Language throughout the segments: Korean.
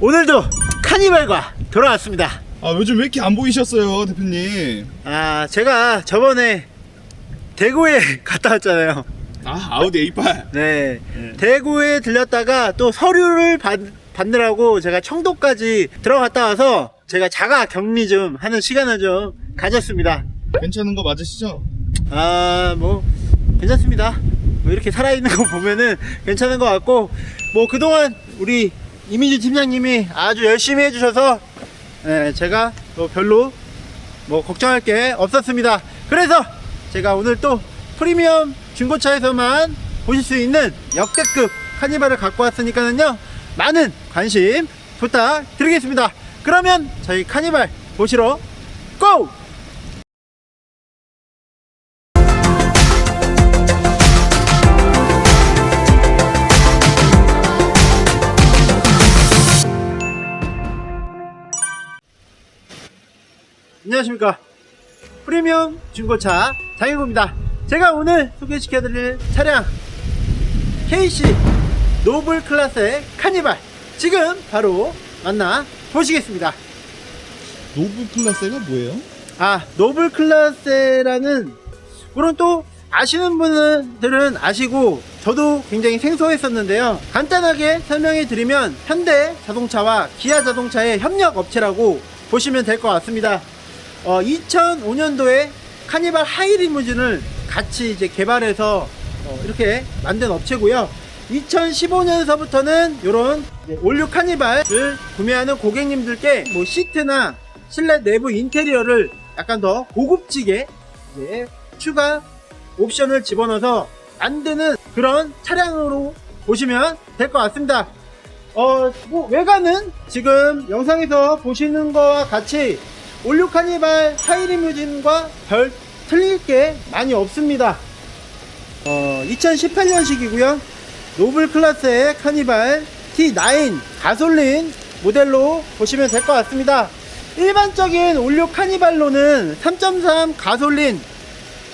오늘도 카니발과 돌아왔습니다. 아 요즘 왜 이렇게 안 보이셨어요 대표님 아, 제가 저번에 대구에 갔다 왔잖아요. 아 아우디 A8 네. 대구에 들렸다가 또 서류를 받, 받느라고 제가 청도까지 들어갔다 와서 제가 자가 격리 좀 하는 시간을 좀 가졌습니다. 괜찮은 거 맞으시죠? 아, 뭐, 괜찮습니다. 뭐 이렇게 살아있는 거 보면은 괜찮은 것 같고, 뭐 그동안 우리 이민주 팀장님이 아주 열심히 해주셔서, 예, 제가 뭐 별로 뭐 걱정할 게 없었습니다. 그래서 제가 오늘 또 프리미엄 중고차에서만 보실 수 있는 역대급 카니발을 갖고 왔으니까는요, 많은 관심 부탁드리겠습니다. 그러면 저희 카니발 보시러 안녕하십니까. 프리미엄 중고차 장인구입니다. 제가 오늘 소개시켜드릴 차량 KC 노블 클래스의 카니발. 지금 바로 만나 보시겠습니다. 노브 클라스가 뭐예요? 아 노블 클래스라는 물론 또 아시는 분들은 아시고 저도 굉장히 생소했었는데요. 간단하게 설명해 드리면 현대 자동차와 기아 자동차의 협력 업체라고 보시면 될 것 같습니다 어, 2005년도에 카니발 하이리무진을 같이 이제 개발해서 어, 이렇게 만든 업체고요. 2015년서부터는 이런 올류 카니발을 구매하는 고객님들께 뭐 시트나 실내 내부 인테리어를 약간 더 고급지게 이제 추가 옵션을 집어넣어서 만드는 그런 차량으로 보시면 될 것 같습니다. 어, 뭐 외관은 지금 영상에서 보시는 거와 같이 올류 카니발 하이리무진과 별 틀릴 게 많이 없습니다. 어, 2018년식이고요. 노블 클래스의 카니발 T9 가솔린 모델로 보시면 될 것 같습니다. 일반적인 올류 카니발로는 3.3 가솔린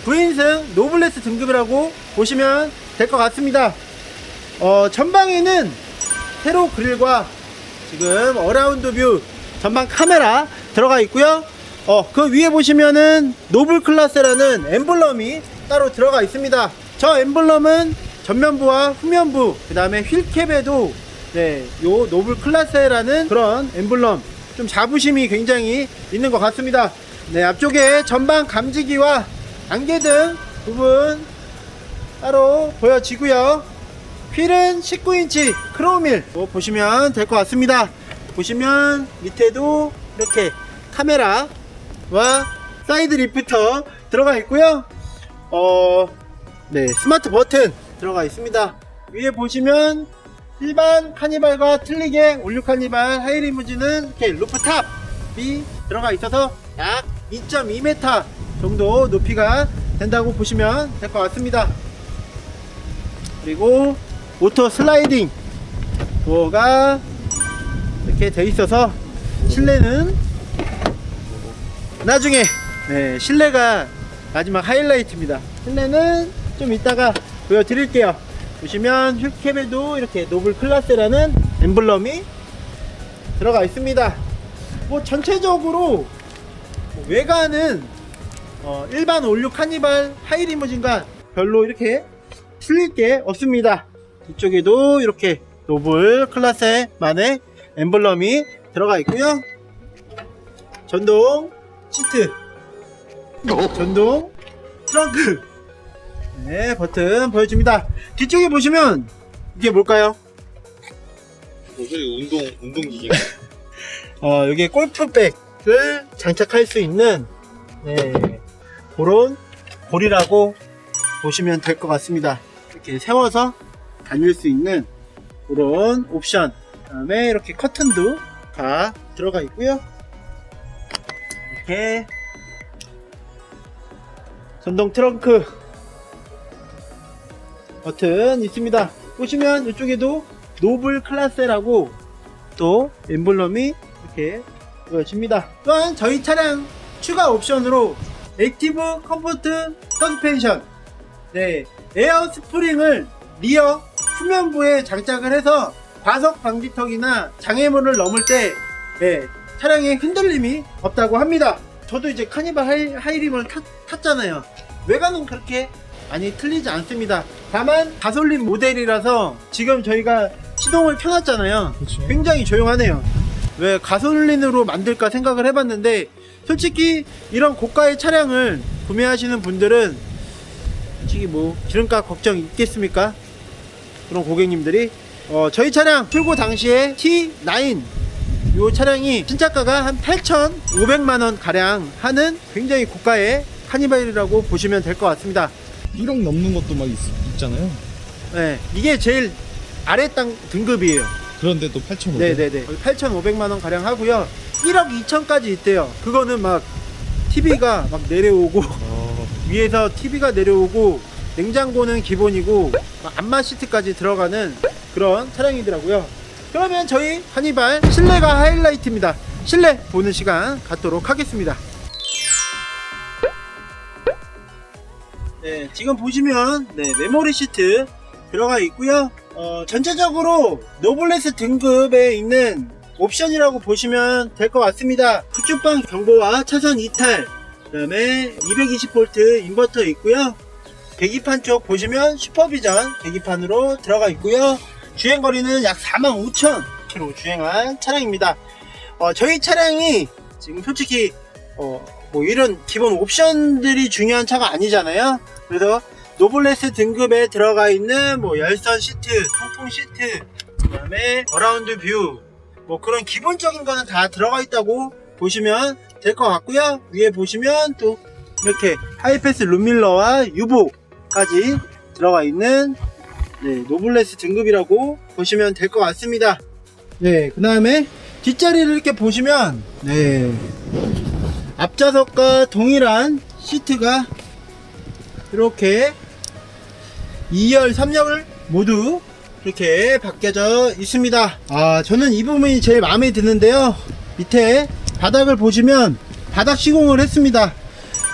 9인승 노블레스 등급이라고 보시면 될 것 같습니다. 어, 전방에는 세로 그릴과 지금 어라운드 뷰 전방 카메라 들어가 있고요. 어, 그 위에 보시면은 노블 클래스라는 엠블럼이 따로 들어가 있습니다. 저 엠블럼은 전면부와 후면부, 그 다음에 휠캡에도 네, 요 노블 클래스라는 그런 엠블럼 좀 자부심이 굉장히 있는 것 같습니다. 네, 앞쪽에 전방 감지기와 안개 등 부분 따로 보여지고요. 휠은 19인치 크롬휠 뭐 보시면 될 것 같습니다. 보시면 밑에도 이렇게 카메라와 사이드 리프터 들어가 있고요. 어, 네, 스마트 버튼 들어가 있습니다. 위에 보시면 일반 카니발과 틀리게 올류 카니발 하이리무진은 이렇게 루프탑이 들어가 있어서 약 2.2m 정도 높이가 된다고 보시면 될 것 같습니다. 그리고 오토 슬라이딩 도어가 이렇게 돼 있어서 실내는 나중에 네, 실내가 마지막 하이라이트입니다. 실내는 좀 이따가 보여드릴게요. 보시면 휠캡에도 이렇게 노블 클래스라는 엠블럼이 들어가 있습니다. 뭐 전체적으로 외관은 어, 일반 올류 카니발 하이리무진과 별로 이렇게 틀릴 게 없습니다. 이쪽에도 이렇게 노블 클래스만의 엠블럼이 들어가 있고요. 전동 시트, 전동 트렁크, 네 버튼 보여줍니다. 뒤쪽에 보시면 이게 뭘까요? 뭐죠 운동 운동기계 어, 여기에 골프백을 장착할 수 있는 네, 그런 고리라고 보시면 될 것 같습니다. 이렇게 세워서 다닐 수 있는 그런 옵션. 그 다음에 이렇게 커튼도 다 들어가 있고요. 이렇게 전동 트렁크 버튼 있습니다. 보시면 이쪽에도 노블 클래스라고 또 엠블럼이 이렇게 보여집니다. 또한 저희 차량 추가 옵션으로 액티브 컴포트 서스펜션 네 에어 스프링을 리어 후면부에 장착을 해서 과속 방지턱이나 장애물을 넘을 때 네, 차량에 흔들림이 없다고 합니다. 저도 이제 카니발 하이, 탔, 탔잖아요. 외관은 그렇게 많이 틀리지 않습니다. 다만 가솔린 모델이라서 지금 저희가 시동을 켜놨잖아요. 그렇죠. 굉장히 조용하네요. 왜 가솔린으로 만들까 생각을 해봤는데 솔직히 이런 고가의 차량을 구매하시는 분들은 솔직히 뭐 기름값 걱정 있겠습니까? 그런 고객님들이 어, 저희 차량 출고 당시에 T9 이 차량이 신차가가 한 8,500만 원 가량 하는 굉장히 고가의 카니발이라고 보시면 될 것 같습니다. 1억 넘는 것도 막 있, 있잖아요. 네, 이게 제일 아래 땅 등급이에요. 그런데 또 8,500. 네 네 네. 8,500만 원 가량 하고요. 1억 2천까지 있대요. 그거는 막 TV가 막 내려오고 아, 위에서 TV가 내려오고 냉장고는 기본이고 막 안마 시트까지 들어가는 그런 차량이더라고요. 그러면 저희 하니발 실내가 하이라이트입니다. 실내 보는 시간 갖도록 하겠습니다. 네, 지금 보시면 네, 메모리 시트 들어가 있고요. 어, 전체적으로 노블레스 등급에 있는 옵션이라고 보시면 될 것 같습니다. 후축방 경보와 차선 이탈, 그 다음에 220V 인버터 있고요. 계기판 쪽 보시면 슈퍼비전 계기판으로 들어가 있고요. 주행거리는 약 45,000km 주행한 차량입니다. 어, 저희 차량이 지금 솔직히 어, 뭐 이런 기본 옵션들이 중요한 차가 아니잖아요. 그래서 노블레스 등급에 들어가 있는 뭐 열선 시트, 통풍 시트, 그다음에 어라운드 뷰, 뭐 그런 기본적인 거는 다 들어가 있다고 보시면 될 것 같고요. 위에 보시면 또 이렇게 하이패스 룸밀러와 유보까지 들어가 있는 네, 노블레스 등급이라고 보시면 될 것 같습니다. 네, 그 다음에 뒷자리를 이렇게 보시면 네, 앞좌석과 동일한 시트가 이렇게 2열, 3열 모두 이렇게 바뀌어져 있습니다. 아, 저는 이 부분이 제일 마음에 드는데요. 밑에 바닥을 보시면 바닥 시공을 했습니다.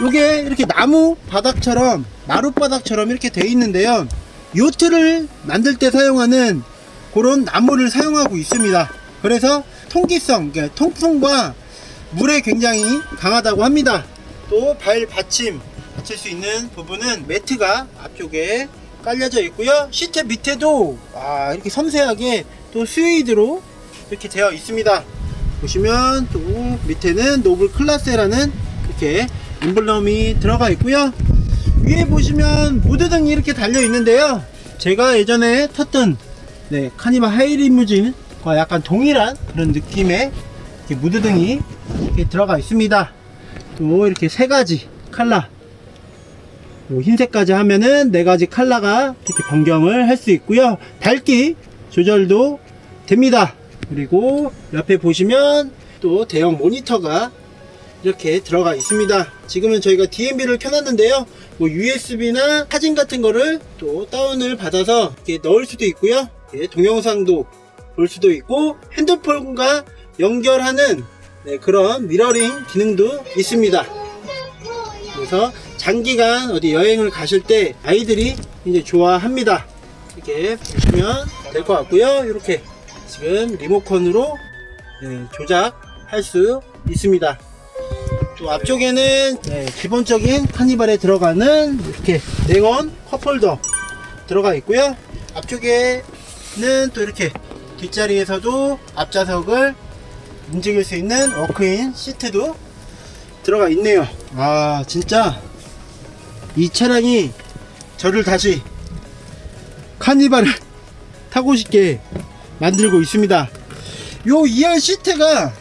이게 이렇게 나무 바닥처럼 마룻바닥처럼 이렇게 돼 있는데요. 요트를 만들 때 사용하는 그런 나무를 사용하고 있습니다. 그래서 통기성, 그러니까 통풍과 물에 굉장히 강하다고 합니다. 또 발 받침 받칠 수 있는 부분은 매트가 앞쪽에 깔려져 있고요. 시트 밑에도 아, 이렇게 섬세하게 또 스웨이드로 이렇게 되어 있습니다. 보시면 또 밑에는 노블 클라스라는 이렇게 임블럼이 들어가 있고요. 위에 보시면 무드등이 이렇게 달려 있는데요. 제가 예전에 탔던 네, 카니발 하이리무진과 약간 동일한 그런 느낌의 이렇게 무드등이 이렇게 들어가 있습니다. 또 이렇게 세 가지 칼라 뭐 흰색까지 하면은 네 가지 칼라가 이렇게 변경을 할 수 있고요. 밝기 조절도 됩니다. 그리고 옆에 보시면 또 대형 모니터가 이렇게 들어가 있습니다. 지금은 저희가 DMB를 켜놨는데요. 뭐 USB나 사진 같은 거를 또 다운을 받아서 이렇게 넣을 수도 있고요. 이렇게 동영상도 볼 수도 있고 핸드폰과 연결하는 네, 그런 미러링 기능도 있습니다. 그래서 장기간 어디 여행을 가실 때 아이들이 이제 좋아합니다. 이렇게 보시면 될 것 같고요. 이렇게 지금 리모컨으로 네, 조작할 수 있습니다. 또 앞쪽에는 네, 기본적인 카니발에 들어가는 이렇게 냉온 컵홀더 들어가 있고요. 앞쪽에는 또 이렇게 뒷자리에서도 앞좌석을 움직일 수 있는 워크인 시트도 들어가 있네요. 아, 진짜 이 차량이 저를 다시 카니발을 타고 싶게 만들고 있습니다. 요 2열 시트가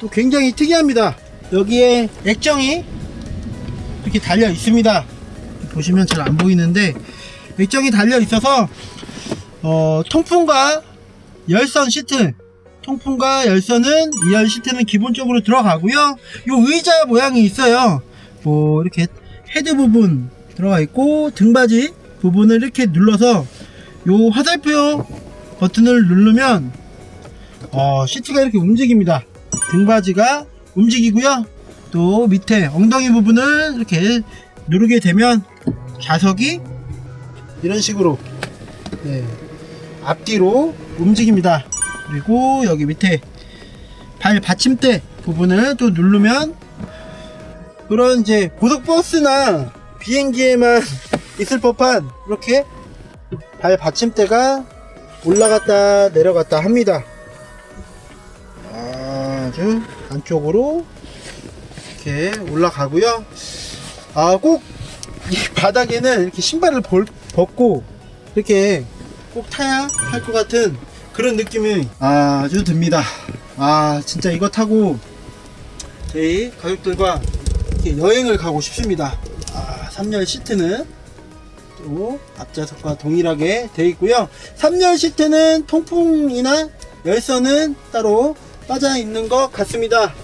또 굉장히 특이합니다. 여기에 액정이 이렇게 달려 있습니다. 보시면 잘 안 보이는데 액정이 달려 있어서 어, 통풍과 열선 시트 통풍과 열선은 2열 시트는 기본적으로 들어가고요. 요 의자 모양이 있어요. 뭐 이렇게 헤드 부분 들어가 있고 등받이 부분을 이렇게 눌러서 요 화살표 버튼을 누르면 어, 시트가 이렇게 움직입니다. 등받이가 움직이고요. 또 밑에 엉덩이 부분을 이렇게 누르게 되면 좌석이 이런 식으로 네, 앞뒤로 움직입니다. 그리고 여기 밑에 발 받침대 부분을 또 누르면 그런 이제 고속버스나 비행기에만 있을 법한 이렇게 발 받침대가 올라갔다 내려갔다 합니다. 아주 안쪽으로 이렇게 올라가고요. 아, 꼭 이 바닥에는 이렇게 신발을 벌- 벗고 이렇게 꼭 타야 할 것 같은 그런 느낌이 아주 듭니다. 아, 진짜 이거 타고 저희 가족들과 이렇게 여행을 가고 싶습니다. 아, 3열 시트는 또 앞좌석과 동일하게 되어 있고요. 3열 시트는 통풍이나 열선은 따로 빠져 있는 것 같습니다.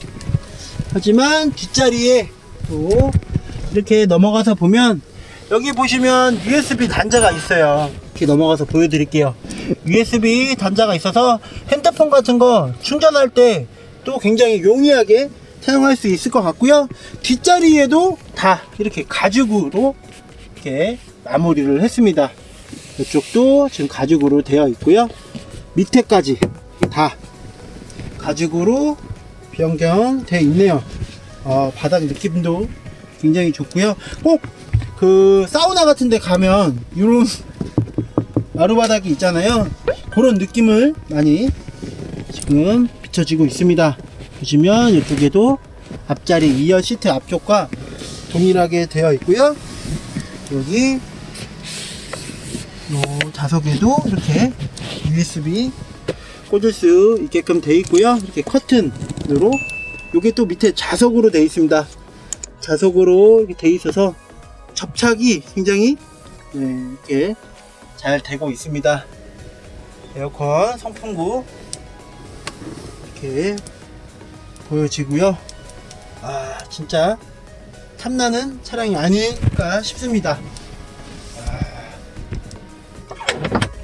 하지만 뒷자리에 또 이렇게 넘어가서 보면 여기 보시면 USB 단자가 있어요. 이렇게 넘어가서 보여드릴게요. USB 단자가 있어서 핸드폰 같은 거 충전할 때 또 굉장히 용이하게 사용할 수 있을 것 같고요. 뒷자리에도 다 이렇게 가죽으로 이렇게 마무리를 했습니다. 이쪽도 지금 가죽으로 되어 있고요. 밑에까지 다 가죽으로 변경되어 있네요. 어, 바닥 느낌도 굉장히 좋고요. 꼭 그 사우나 같은 데 가면 이런 마루바닥이 있잖아요. 그런 느낌을 많이 지금 비춰지고 있습니다. 보시면 이쪽에도 앞자리 2열 시트 앞쪽과 동일하게 되어 있고요. 여기 요 좌석에도 이렇게 USB 꽂을 수 있게끔 되어 있고요. 이렇게 커튼으로 요게 또 밑에 자석으로 되어 있습니다. 자석으로 이렇게 되어 있어서 접착이 굉장히 네, 이렇게 잘 되고 있습니다. 에어컨 선풍구 이렇게 보여지고요. 아 진짜 탐나는 차량이 아닐까 싶습니다. 아,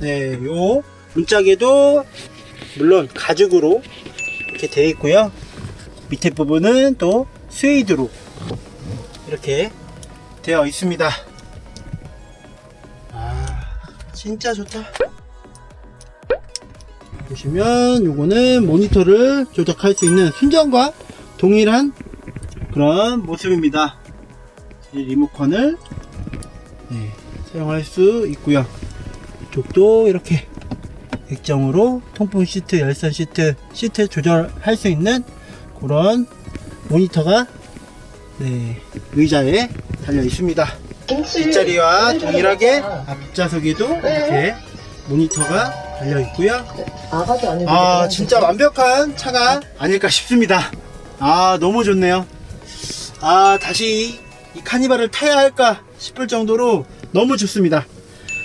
네, 요 문짝에도 물론 가죽으로 이렇게 되어 있고요. 밑에 부분은 또 스웨이드로 이렇게 되어 있습니다. 아, 진짜 좋다. 보시면 요거는 모니터를 조작할 수 있는 순정과 동일한 그런 모습입니다. 이 리모컨을 네, 사용할 수 있고요. 이쪽도 이렇게 액정으로 통풍 시트, 열선 시트, 시트 조절할 수 있는 그런 모니터가 네, 의자에 달려 있습니다. 뒷자리와 동일하게 앞좌석에도 이렇게 모니터가 달려 있고요. 아가도 아니고 아, 진짜 완벽한 차가 아닐까 싶습니다. 아, 너무 좋네요. 아, 다시 이 카니발을 타야 할까 싶을 정도로 너무 좋습니다.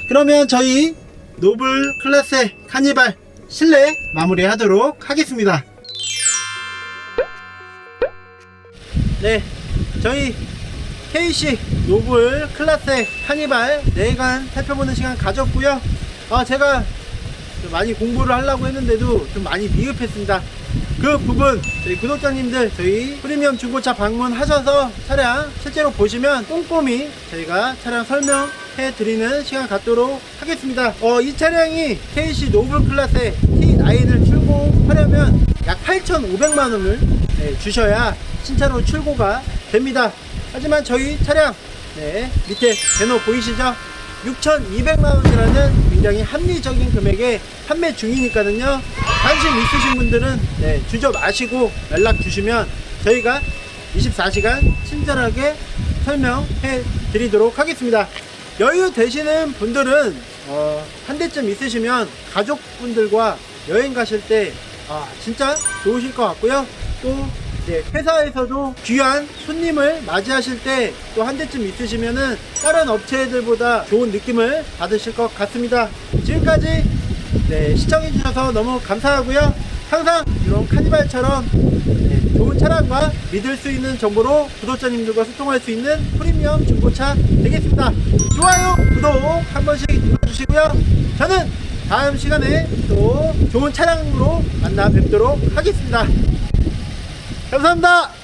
그러면 저희 노블 클래스의 카니발 실내 마무리 하도록 하겠습니다. 네, 저희 KC 노블 클래스의 카니발 내관 살펴보는 시간 가졌고요. 아, 제가 좀 많이 공부를 하려고 했는데도 좀 많이 미흡했습니다. 그 부분 저희 구독자님들 저희 프리미엄 중고차 방문하셔서 차량 실제로 보시면 꼼꼼히 저희가 차량 설명 해 드리는 시간 갖도록 하겠습니다. 어, 이 차량이 KC 노블 클래스의 T9을 출고하려면 약 8,500만 원을 네, 주셔야 신차로 출고가 됩니다. 하지만 저희 차량 네, 밑에 배너 보이시죠? 6,200만 원이라는 굉장히 합리적인 금액에 판매 중이니까는요. 관심 있으신 분들은 네, 주저 마시고 연락 주시면 저희가 24시간 친절하게 설명해 드리도록 하겠습니다. 여유 되시는 분들은 어, 한 대쯤 있으시면 가족분들과 여행 가실 때 아, 진짜 좋으실 것 같고요. 또 이제 회사에서도 귀한 손님을 맞이하실 때 또 한 대쯤 있으시면은 다른 업체들보다 좋은 느낌을 받으실 것 같습니다. 지금까지 네, 시청해주셔서 너무 감사하고요. 항상 이런 카니발처럼 네, 좋은 차량과 믿을 수 있는 정보로 구독자님들과 소통할 수 있는 프리미엄 중고차 되겠습니다. 좋아요, 구독 한 번씩 눌러주시고요. 저는 다음 시간에 또 좋은 차량으로 만나 뵙도록 하겠습니다. 감사합니다.